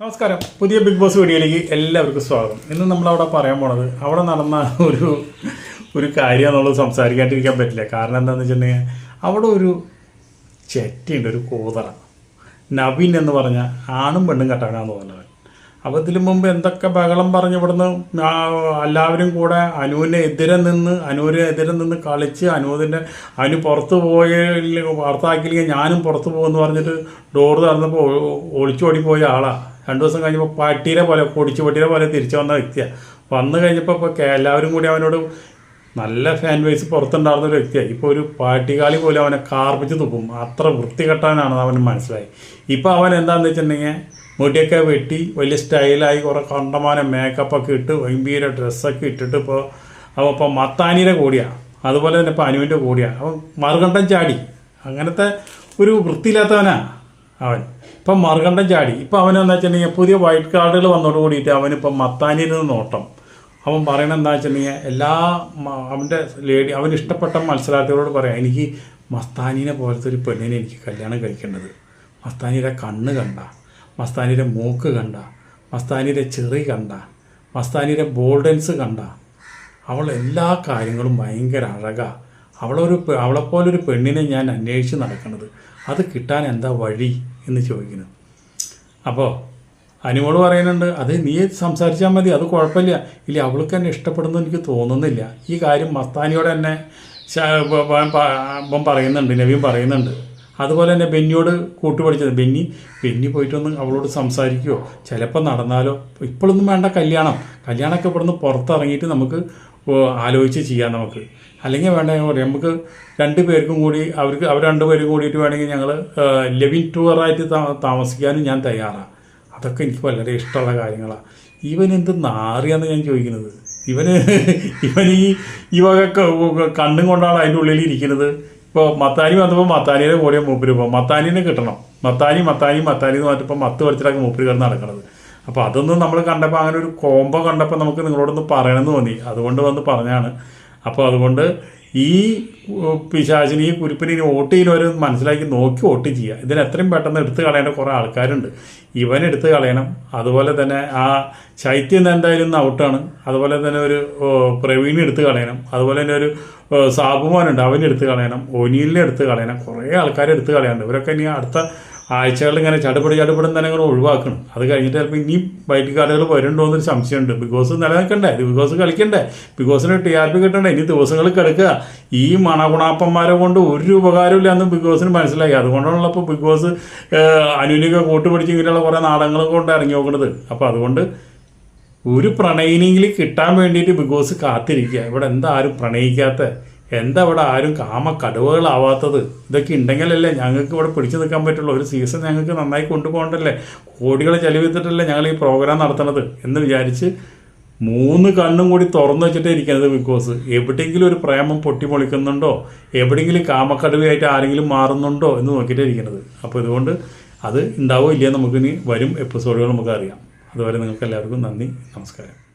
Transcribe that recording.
നമസ്കാരം. പുതിയ big boss വീഡിയോയിലേക്ക് എല്ലാവർക്കും സ്വാഗതം. ഇന്ന് നമ്മളവിടെ പറയാൻ പോണത് അവിടെ നടന്ന ഒരു ഒരു കാര്യം എന്നുള്ളത് സംസാരിക്കാണ്ടിരിക്കാൻ പറ്റില്ല. കാരണം എന്താണെന്ന് വെച്ചിട്ടുണ്ടെങ്കിൽ അവിടെ ഒരു ചെറ്റിയുണ്ട് ഒരു കൂതറ. നവീൻ എന്ന് പറഞ്ഞ ആണും പെണ്ണും കെട്ടാനാന്ന് തോന്നുന്നത് അപ്പോൾ ഇതിനു മുമ്പ് എന്തൊക്കെ ബഹളം പറഞ്ഞ് ഇവിടുന്ന് എല്ലാവരും കൂടെ അനുവിനെ എതിരെ നിന്ന് അനുവിനെ എതിരെ നിന്ന് കളിച്ച് അനുവിന്റെ അനു പുറത്ത് പോയ പുറത്താക്കിയില്ലെങ്കിൽ ഞാനും പുറത്ത് പോകുമെന്ന് പറഞ്ഞിട്ട് ഡോറ് തുറന്നപ്പോൾ ഒളിച്ചോടി പോയ ആളാണ് രണ്ട് ദിവസം കഴിഞ്ഞപ്പോൾ പട്ടീരെ പോലെ പൊടിച്ചു പട്ടീരെ പോലെ തിരിച്ചു വന്ന വ്യക്തിയാണ് വന്നു കഴിഞ്ഞപ്പോൾ ഇപ്പോൾ എല്ലാവരും കൂടി അവനോട് നല്ല ഫാൻ ബേസ് പുറത്തുണ്ടായിരുന്ന ഒരു വ്യക്തിയാണ് ഇപ്പോൾ ഒരു പാട്ടികാലി പോലും അവനെ കാർപ്പിച്ച് തുപ്പും. അത്ര വൃത്തികെട്ടാനാണെന്ന് അവന് മനസ്സിലായി. ഇപ്പോൾ അവൻ എന്താണെന്ന് വെച്ചിട്ടുണ്ടെങ്കിൽ മുടിയൊക്കെ വെട്ടി വലിയ സ്റ്റൈലായി കുറേ കണ്ടമാനം മേക്കപ്പൊക്കെ ഇട്ട് ഗംഭീര ഡ്രസ്സൊക്കെ ഇട്ടിട്ട് ഇപ്പോൾ അവൻ ഇപ്പോൾ മത്താനിയുടെ കൂടിയാണ് അതുപോലെ തന്നെ ഇപ്പോൾ അനുവിന്റെ കൂടിയാണ് അവൻ മറുകണ്ഠം ചാടി. അങ്ങനത്തെ ഒരു വൃത്തിയില്ലാത്തവനാണ് അവൻ. ഇപ്പം മറുകണ്ഠം ചാടി. ഇപ്പം അവനെന്താ വെച്ചിട്ടുണ്ടെങ്കിൽ പുതിയ വൈറ്റ് കാർഡുകൾ വന്നോട് കൂടിയിട്ട് അവനിപ്പം മത്താനിയിൽ നിന്ന് നോട്ടം. അവൻ പറയണ എന്താ വെച്ചിട്ടുണ്ടെങ്കിൽ എല്ലാ അവന്റെ ലേഡി അവൻ ഇഷ്ടപ്പെട്ട മത്സരാർത്ഥികളോട് പറയാം എനിക്ക് മസ്താനിനെ പോലത്തെ ഒരു പെണ്ണിനെ എനിക്ക് കല്യാണം കഴിക്കേണ്ടത്. മസ്താനിയുടെ കണ്ണ് കണ്ട മസ്താനിയുടെ മൂക്ക് കണ്ട മസ്താനിയുടെ ചെറി കണ്ട മസ്താനിയുടെ ബോൾഡൻസ് കണ്ട. അവൾ എല്ലാ കാര്യങ്ങളും ഭയങ്കര അഴകാ. അവളൊരു അവളെപ്പോലൊരു പെണ്ണിനെ ഞാൻ അന്വേഷിച്ച് നടക്കുന്നത്. അത് കിട്ടാൻ എന്താ വഴി എന്ന് ചോദിക്കുന്നു. അപ്പോൾ അനുമോൾ പറയുന്നുണ്ട് അത് നീ സംസാരിച്ചാൽ മതി അത് കുഴപ്പമില്ല. ഇല്ല അവൾക്ക് എന്നെ ഇഷ്ടപ്പെടുന്നു എനിക്ക് തോന്നുന്നില്ല. ഈ കാര്യം മസ്താനിയോട് തന്നെ ശ- ബ- ബ- പ- ഇവൻ പറയുന്നുണ്ട് നവീൻ പറയുന്നുണ്ട്. അതുപോലെ തന്നെ ബെന്നിയോട് കൂട്ടുപഠിച്ചത് ബെന്നി ബെന്നി പോയിട്ടൊന്ന് അവളോട് സംസാരിക്കുമോ ചിലപ്പോൾ നടന്നാലോ? ഇപ്പോഴൊന്നും വേണ്ട കല്യാണം. കല്യാണമൊക്കെ ഇവിടുന്ന് പുറത്തിറങ്ങിയിട്ട് നമുക്ക് ആലോചിച്ച് ചെയ്യാം നമുക്ക്. അല്ലെങ്കിൽ വേണമെങ്കിൽ പറയാം നമുക്ക് രണ്ട് പേർക്കും കൂടി അവർക്ക് അവർ രണ്ടുപേരും കൂടിയിട്ട് വേണമെങ്കിൽ ഞങ്ങൾ ലെവിൻ ടൂറായിട്ട് താമസിക്കാനും ഞാൻ തയ്യാറാണ് അതൊക്കെ എനിക്ക് വളരെ ഇഷ്ടമുള്ള കാര്യങ്ങളാണ് ഇവൻ എന്ത് നാറിയാന്ന് ഞാൻ ചോദിക്കുന്നത്? ഇവന് ഇവൻ ഈ ഈ കണ്ണും കൊണ്ടാണ് അതിന്റെ ഉള്ളിൽ ഇരിക്കുന്നത്. ഇപ്പോൾ മത്താനി വന്നപ്പോൾ മത്താനിയുടെ കൂടെ മൂപ്പര് പോകും മത്താനിനെ കിട്ടണം. മത്താനി മത്താനി മത്താനി എന്ന് പറഞ്ഞിപ്പോൾ മത്ത് പഠിച്ചിട്ടൊക്കെ മൂപ്പര് കിടന്ന് നടക്കുന്നത് അപ്പോൾ അതൊന്നും നമ്മൾ കണ്ടപ്പോൾ അങ്ങനെ ഒരു കോംബോ കണ്ടപ്പോൾ നമുക്ക് നിങ്ങളോടൊന്ന് പറയണമെന്ന് തോന്നി. അതുകൊണ്ട് വന്ന് പറഞ്ഞാണ് അപ്പോൾ അതുകൊണ്ട് ഈ പിശാചിന് ഈ കുരിപ്പിനെ ഇനി വോട്ട് ചെയ്യുന്നവർ മനസ്സിലാക്കി നോക്കി വോട്ട് ചെയ്യുക ഇതിന് എത്രയും പെട്ടെന്ന് എടുത്തു കളയേണ്ട കുറേ ആൾക്കാരുണ്ട്. ഇവൻ എടുത്തു കളയണം. അതുപോലെ തന്നെ ആ ശൈത്യം എന്തായാലും ഔട്ടാണ് അതുപോലെ തന്നെ ഒരു പ്രവീൺ എടുത്തു കളയണം. അതുപോലെ തന്നെ ഒരു സാബുമാനുണ്ട്. അവൻ എടുത്തു കളയണം. ഒനീലിനെ എടുത്തു കളയണം. കുറേ ആൾക്കാരെ എടുത്തു കളയാനുണ്ട്. ഇവരൊക്കെ ഇനി അടുത്ത ആഴ്ചകളിൽ ഇങ്ങനെ ചടുപടി ചടുപടി തന്നെ അങ്ങനെ ഒഴിവാക്കണം. അത് കഴിഞ്ഞിട്ട് ചിലപ്പോൾ ഇനിയും വൈകിട്ട് കാർഡുകൾ വരുന്നുണ്ടോ എന്നൊരു സംശയമുണ്ട്. ബിഗ് ബോസ് നിലനിൽക്കണ്ടേ ബിഗ് ബോസ് കളിക്കണ്ടേ. ബിഗ് ബോസിന് ടി ആർ പി കിട്ടണ്ടേ ഇനി ദിവസങ്ങൾ കിടക്കുക. ഈ മണഗുണാപ്പന്മാരെ കൊണ്ട് ഒരു ഉപകാരമില്ല എന്ന് ബിഗ് ബോസിന് മനസ്സിലായി. അതുകൊണ്ടാണല്ലോ ഇപ്പോൾ ബിഗ് ബോസ് അനുനിക കൂട്ടുപിടിച്ച് ഇങ്ങനെയുള്ള കുറേ നാടകങ്ങൾ കൊണ്ട് ഇറങ്ങി നോക്കുന്നത് അപ്പോൾ അതുകൊണ്ട് ഒരു പ്രണയിനെങ്കിലും കിട്ടാൻ വേണ്ടിയിട്ട് ബിഗ് ബോസ് കാത്തിരിക്കുക. ഇവിടെ എന്താ ആരും പ്രണയിക്കാത്ത എന്താ ഇവിടെ ആരും കാമ കടുവകളാവാത്തത് ഇതൊക്കെ ഉണ്ടെങ്കിലല്ലേ ഞങ്ങൾക്ക് ഇവിടെ പിടിച്ചു നിൽക്കാൻ പറ്റുള്ളൂ. ഒരു സീസൺ ഞങ്ങൾക്ക് നന്നായി കൊണ്ടുപോകണ്ടല്ലേ? കോടികൾ ചെലവിത്തിട്ടല്ലേ ഞങ്ങൾ ഈ പ്രോഗ്രാം നടത്തണത്? എന്ന് വിചാരിച്ച് മൂന്ന് കണ്ണും കൂടി തുറന്നു വെച്ചിട്ടേ ഇരിക്കുന്നത് ബിഗ് ബോസ് എവിടെയെങ്കിലും ഒരു പ്രേമം പൊട്ടിമൊളിക്കുന്നുണ്ടോ? എവിടെയെങ്കിലും കാമക്കടുവയായിട്ട് ആരെങ്കിലും മാറുന്നുണ്ടോ? എന്ന് നോക്കിയിട്ടേ ഇരിക്കുന്നത് അപ്പോൾ ഇതുകൊണ്ട് അത് ഉണ്ടാവോ ഇല്ലയോ നമുക്കിനി വരും എപ്പിസോഡുകൾ നമുക്ക് അറിയാം അതുവരെ നിങ്ങൾക്ക് എല്ലാവർക്കും നന്ദി നമസ്കാരം.